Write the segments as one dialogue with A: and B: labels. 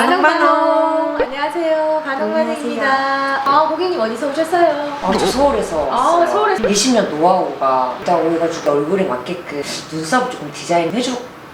A: 반응반응.
B: 안녕하세요. 반응반응입니다. 아, 고객님 어디서 오셨어요?
A: 아, 저 서울에서
B: 아,
A: 왔어요.
B: 서울에서.
A: 20년 노하우가 있다고 해가지고 얼굴에 맞게끔 눈썹 조금 디자인 해줘.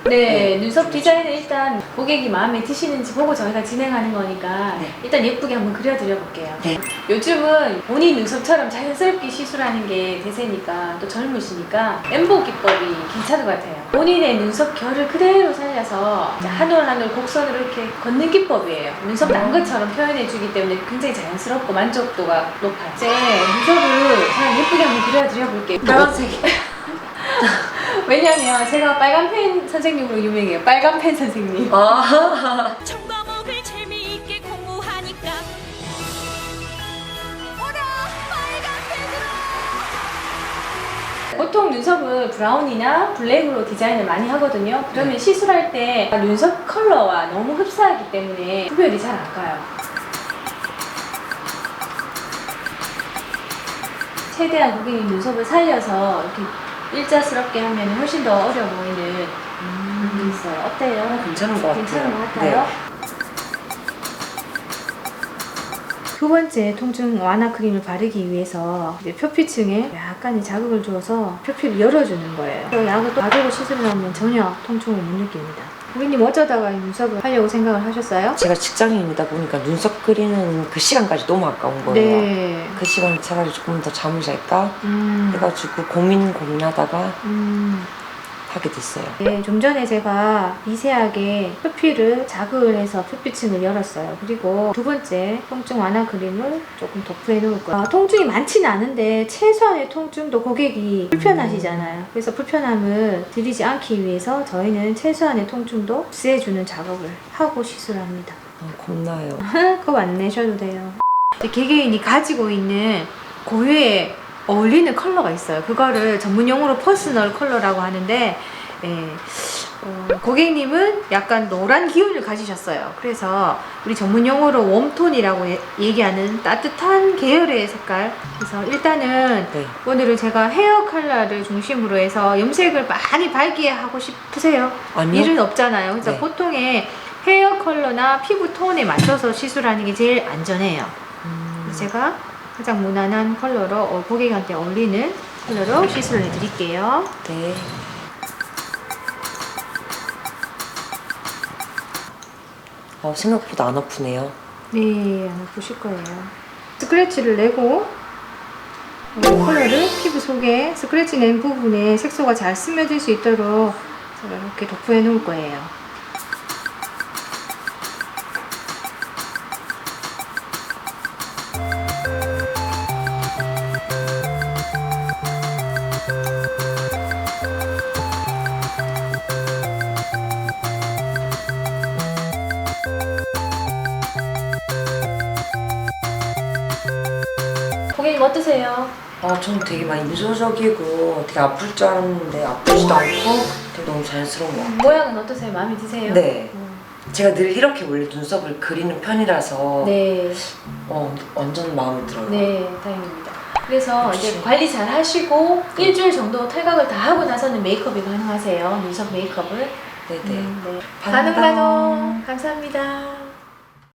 B: 네, 눈썹 디자인은 일단 고객이 마음에 드시는지 보고 저희가 진행하는 거니까
A: 네.
B: 일단 예쁘게 한번 그려드려 볼게요.
A: 네.
B: 요즘은 본인 눈썹처럼 자연스럽게 시술하는 게 대세니까 또 젊으시니까 엠보 기법이 괜찮은 것 같아요. 본인의 눈썹 결을 그대로 살려서 한 올 한 올 곡선으로 이렇게 걷는 기법이에요. 눈썹 난 것처럼 표현해주기 때문에 굉장히 자연스럽고 만족도가 높아요. 이제 눈썹을 잘 예쁘게 한번 그려드려 볼게요.
A: 빨간색.
B: 왜냐면 제가 빨간 펜 선생님으로 유명해요. 빨간 펜 선생님.
A: 아.
C: 청과목을 재미있게 공부하니까 어라 빨간 펜으로
B: 보통 눈썹을 브라운이나 블랙으로 디자인을 많이 하거든요. 그러면
A: 네.
B: 시술할 때 눈썹 컬러와 너무 흡사하기 때문에 구별이 잘 안 가요. 최대한 고객님 눈썹을 살려서 이렇게 일자스럽게 하면 훨씬 더 어려 보이는 부분이 있어요. 어때요?
A: 괜찮은 것 같아요.
B: 괜찮은 것 같아요? 두 번째 통증 완화 크림을 바르기 위해서 이제 표피층에 약간의 자극을 줘서 표피를 열어주는 거예요. 그 약을 또 바르고 하면 전혀 통증을 못 느낍니다. 고객님 어쩌다가 이 눈썹을 하려고 생각을 하셨어요?
A: 제가 직장인이다 보니까 눈썹 그리는 그 시간까지 너무 아까운 거예요.
B: 네.
A: 그 시간 차라리 조금 더 잠을 잘까
B: 음.
A: 해가지고 고민 고민하다가
B: 음.
A: 하게 됐어요.
B: 네, 좀 전에 제가 미세하게 표피를 자극을 해서 표피층을 열었어요. 그리고 두 번째 통증 완화 크림을 조금 덮해 놓을 거예요. 아, 통증이 많지는 않은데 최소한의 통증도 고객이 불편하시잖아요. 그래서 불편함을 드리지 않기 위해서 저희는 최소한의 통증도 없애주는 작업을 하고 시술합니다.
A: 아, 겁나요.
B: 그거 안 내셔도 돼요. 개개인이 가지고 있는 고유의 어울리는 컬러가 있어요. 그거를 전문 용어로 퍼스널 컬러라고 하는데, 예, 어, 고객님은 약간 노란 기운을 가지셨어요. 그래서 우리 전문 용어로 웜톤이라고 예- 얘기하는 따뜻한 계열의 색깔. 그래서 일단은
A: 네.
B: 오늘은 제가 헤어 컬러를 중심으로 해서 염색을 많이 밝게 하고 싶으세요?
A: 아니요.
B: 일은 없잖아요. 그래서
A: 네.
B: 보통의 헤어 컬러나 피부 톤에 맞춰서 시술하는 게 제일 안전해요.
A: 음,
B: 제가 가장 무난한 컬러로 어, 고객한테 어울리는 컬러로 시술을 해드릴게요.
A: 네. 어, 생각보다 안 아프네요.
B: 네, 안 아프실 거예요. 스크래치를 내고 이 컬러를 피부 속에 스크래치 낸 부분에 색소가 잘 스며들 수 있도록 제가 이렇게 도포해 놓을 거예요. 고객님 어떠세요?
A: 아, 저는 되게 많이 미소적이고 되게 아플 줄 알았는데 아프지도 않고 되게 너무 자연스러운 것 같아요.
B: 모양은 어떠세요? 마음에 드세요?
A: 네.
B: 음.
A: 제가 늘 이렇게 원래 눈썹을 그리는 편이라서
B: 네,
A: 어, 완전 마음에 들어요.
B: 네, 다행입니다. 그래서
A: 역시.
B: 이제 관리 잘 하시고 일주일 정도 탈각을 다 하고 나서는 메이크업이 가능하세요. 눈썹 메이크업을.
A: 네네.
B: 음, 네.
A: 반응,
B: 반응 반응. 감사합니다.